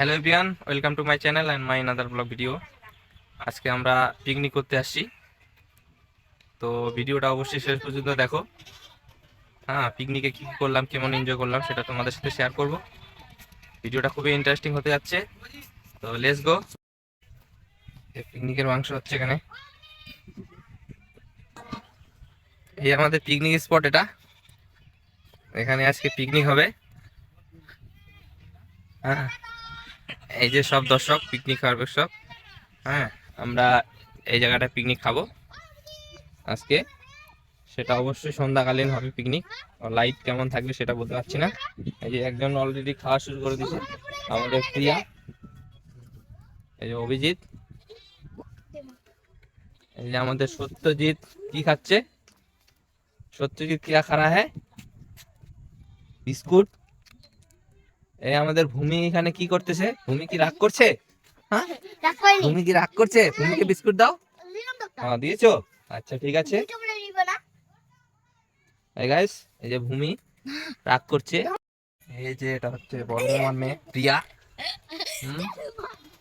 Hello everyone welcome to my channel and my other blog video আজকে আমরা picnic করতে আসছি। তো ভিডিওটা অবশ্যই শেষ পর্যন্ত দেখো। হ্যাঁ পিকনিকে কী করলাম, কেমন এনজয় করলাম সেটা তোমাদের সাথে শেয়ার করব। ভিডিওটা খুবই ইন্টারেস্টিং হতে যাচ্ছে। তো লেস গো পিকনিকের মাংস হচ্ছে এখানে। এই আমাদের পিকনিক স্পট এটা। এখানে আজকে পিকনিক হবে। হ্যাঁ। এই যে সব দর্শক পিকনিক খাওয়ার সব হ্যাঁ আমরা এই জায়গাটা পিকনিক খাব আজকে। সেটা অবশ্যই সন্ধ্যাকালীন হবে পিকনিক লাইট কেমন থাকবে সেটা বলতে পারছি না। এই যে একজন অলরেডি খাওয়া শুরু করে দিয়েছে আমাদের প্রিয়া। এই যে অভিজিৎ। এই যে আমাদের সত্যজিৎ কি খাচ্ছে? সত্যজিৎ কি খা হ্যাঁ? বিস্কুট। এই আমাদের ভূমি এখানে কি করতেছে? ভূমি কি রাগ করছে? হ্যাঁ? ভূমি কি রাগ করছে? ভূমিকে বিস্কুট দাও? হ্যাঁ দিয়েছ? আচ্ছা ঠিক আছে? এই গাইস এই যে ভূমি রাগ করছে। এই যে এটা হচ্ছে বড় মামার মেয়ে প্রিয়া।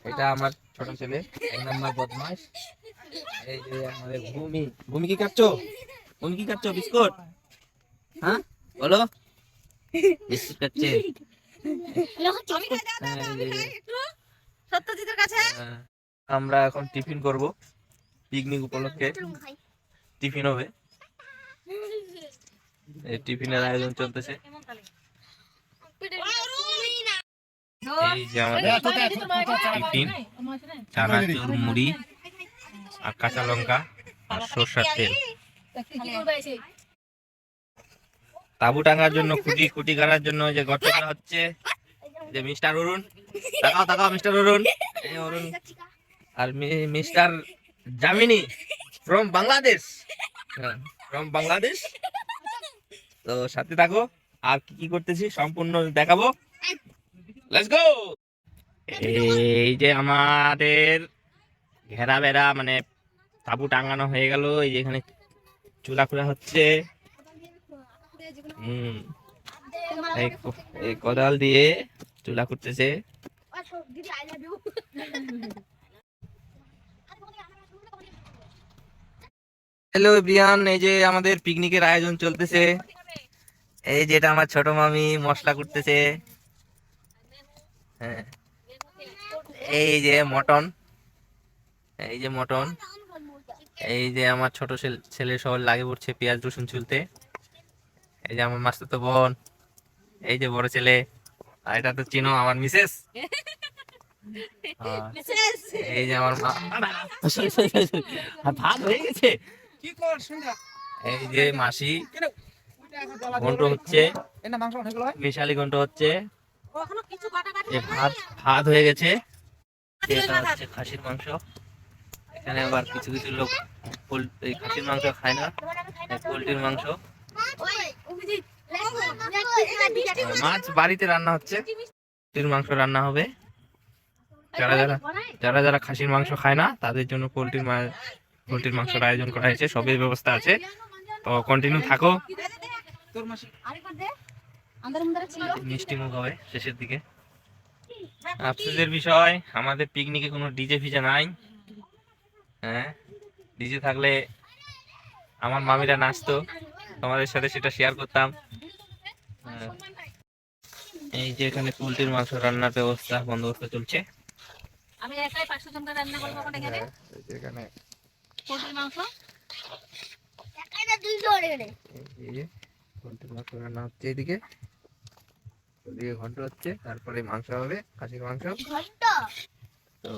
এটা আমার ছোট ছেলে এক নম্বর বদমাস এই যে আমাদের ভূমি। ভূমি কি খাচ্ছ ভূমি কি খাচ্ছ বিস্কুট? হ্যাঁ? বলো। বিস্কুট খাচ্ছে হ্যাঁ, আমরা এখন টিফিন করব পিকনিক উপলক্ষে। টিফিন হবে। এই টিফিনের আয়োজন চলতেছে। এই যে আমাদের টিফিন চানাচুর মুড়ি আর কাঁচা লঙ্কা আর সর্ষার তেল। তাবু টাঙার জন্য, খুঁটি খুঁটি গাড়ার জন্য যে গর্ত করা হচ্ছে, যে মিস্টার অরুণ। তাকাও তাকাও, mister Arun. Arun. R mister Jamini from Bangladesh. From Bangladesh. তো সাথে থাকো। আর কি কি করতেছি? সম্পূর্ণ দেখাবো। লেটস গো এই যে আমাদের ঘেরা বেড়া মানে তাবু টাঙানো হয়ে গেল। এই যে এখানে চুলা খোলা হচ্ছে। এই কোদাল দিয়ে চুলা করতেছে. হ্যালো ব্রিয়ান এই যে আমাদের পিকনিকের আয়োজন চলতেছে। এই যেটা আমার ছোট মামি মশলা করতেছে হ্যাঁ। এই যে মটন। এই যে মটন। এই যে আমার ছোট ছেল- ছেলে সব লাগে পড়ছে পেঁয়াজ রসুন চুলতে এই যে আমার মাস্টার তো বোন। এই যে বড় ছেলে। আর এটা তো চিনো আমার মিসেস। এই যে আমার মা ভাত হয়ে গেছে। এই যে মাসি। ঘন্ট হচ্ছে। মিশালি ঘন্ট হচ্ছে। এই ভাত ভাত হয়ে গেছে। এটা হচ্ছে খাসির মাংস। এখানে আবার কিছু কিছু লোক পোল- এই খাসির মাংস খায় না। পোলট্রির মাংস। মাছ বাড়িতে রান্না হচ্ছে। পোলট্রির মাংস রান্না হবে। যারা যারা যারা যারা খাসির মাংস খায় না, তাদের জন্য পোলট্রির পোলট্রির মাংসের আয়োজন করা হয়েছে। সবই ব্যবস্থা আছে। তো কন্টিনিউ থাকো। মিষ্টি মুখ হবে শেষের দিকে। আফসোসের বিষয়, আমাদের পিকনিকে কোনো ডিজে ফিজে নাই। হ্যাঁ? ডিজে থাকলে আমার মামিরা নাচতো। তোমাদের সাথে সেটা শেয়ার করতাম। এই যে এখানে পোলট্রির মাংস রান্নার ব্যবস্থা বন্দোবস্ত চলছে। আমি একাই পাঁচশো জনকে রান্না করব এখন এখানে। হ্যাঁ, এখানে। পোলট্রির মাংস। একাই না দুইজন এখানে। এই যে পোলট্রির মাংস রান্না হচ্ছে এদিকে। ঘন্ট হচ্ছে তারপরে মাংস হবে খাসির মাংস। ঘণ্টা। তো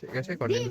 ঠিক আছে কন্টিনিউ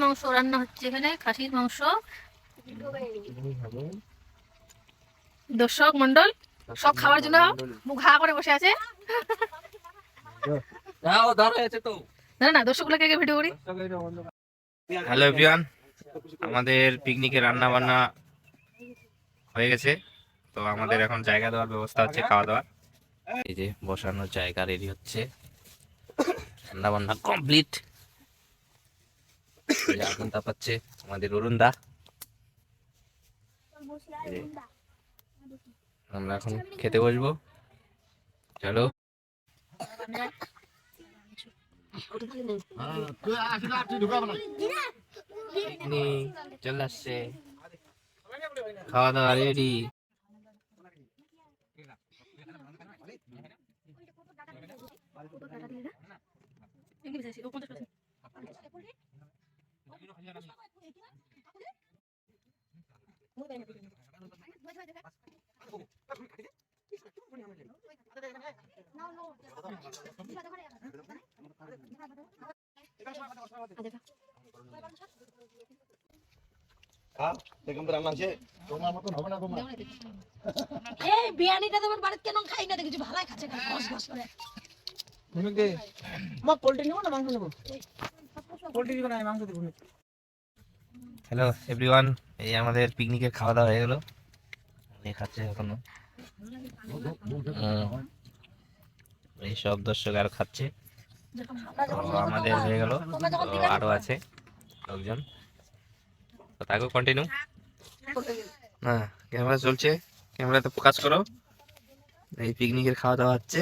মাংস রান্না হচ্ছে এখানে খাসির মাংস। দর্শক মন্ডল সব খাওয়ার জন্য মুখ হা করে বসে আছে। না না দর্শকগুলোকে আগে ভিডিও করি। হ্যালো এভরিওয়ান আমাদের পিকনিকে রান্না বান্না হয়ে গেছে। তো আমাদের এখন জায়গা দেওয়ার ব্যবস্থা হচ্ছে খাওয়া দাওয়ার এই যে বসানোর জায়গা রেডি হচ্ছে। রান্না বান্না কমপ্লিট আগুন তাপাচ্ছে আমাদের অরুণ দা এই যে, আমরা এখন খেতে বসবো। চলো। চলে আসছে। খাওয়া দাওয়া রেডি। এই বিরিয়ানিটা তোমার বাড়িতে কেন খাই না? দেখেছি ভালো খাচ্ছে ঘস করে। হ্যালো এভরিওয়ান এই আমাদের পিকনিকের খাওয়া দাওয়া হয়ে গেল। খাচ্ছে এখনও। এই সব দর্শক আর খাচ্ছে। আমাদের হয়ে গেল। আরও আছে লোকজন। তো তাকেও কন্টিনিউ হ্যাঁ ক্যামেরা চলছে। ক্যামেরাতে ফোকাস করো। এই পিকনিকের খাওয়া দাওয়া হচ্ছে।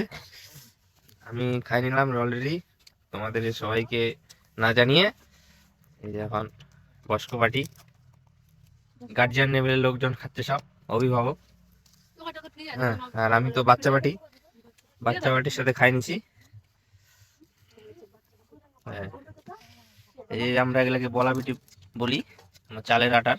আমি খাই নিলাম অলরেডি তোমাদের সবাইকে না জানিয়ে, এই যে এখন বয়স্ক পার্টি গার্জিয়ান লেভেলের লোকজন খাচ্ছে সব, অভিভাবক। হ্যাঁ আর আমি তো বাচ্চা পার্টি বাচ্চা পার্টির সাথে খাই নিছি। হ্যাঁ। এই আমরা এগুলাকে বলা পিটি বলি চালের আটার।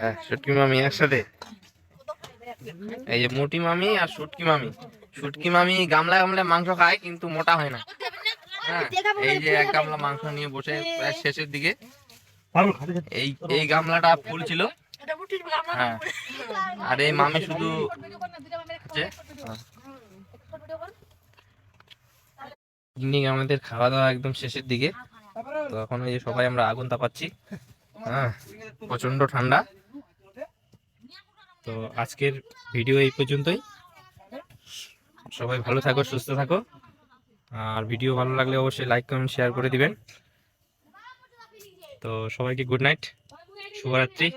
হ্যাঁ শুটকি মামি একসাথে। এই যে মোটি মামি আর শুটকি মামি। শুটকি মামি গামলা মাংস খায়, কিন্তু মোটা হয় না। হ্যাঁ এই যে এক গামলা মাংস নিয়ে বসে প্রায় শেষের দিকে। এই এই গামলাটা ফুল ছিল। হ্যাঁ আর এই মামি শুধু পিকনিক আমাদের খাওয়া দাওয়া একদম শেষের দিকে। তো এখন যে সবাই আমরা আগুন তাপাচ্ছি। হ্যাঁ প্রচণ্ড ঠান্ডা। তো আজকের ভিডিও এই পর্যন্তই। সবাই ভালো থাকো, সুস্থ থাকো। আর ভিডিও ভালো লাগলে অবশ্যই লাইক কমেন্ট শেয়ার করে দিবেন। তো সবাইকে গুড নাইট শুভরাত্রি।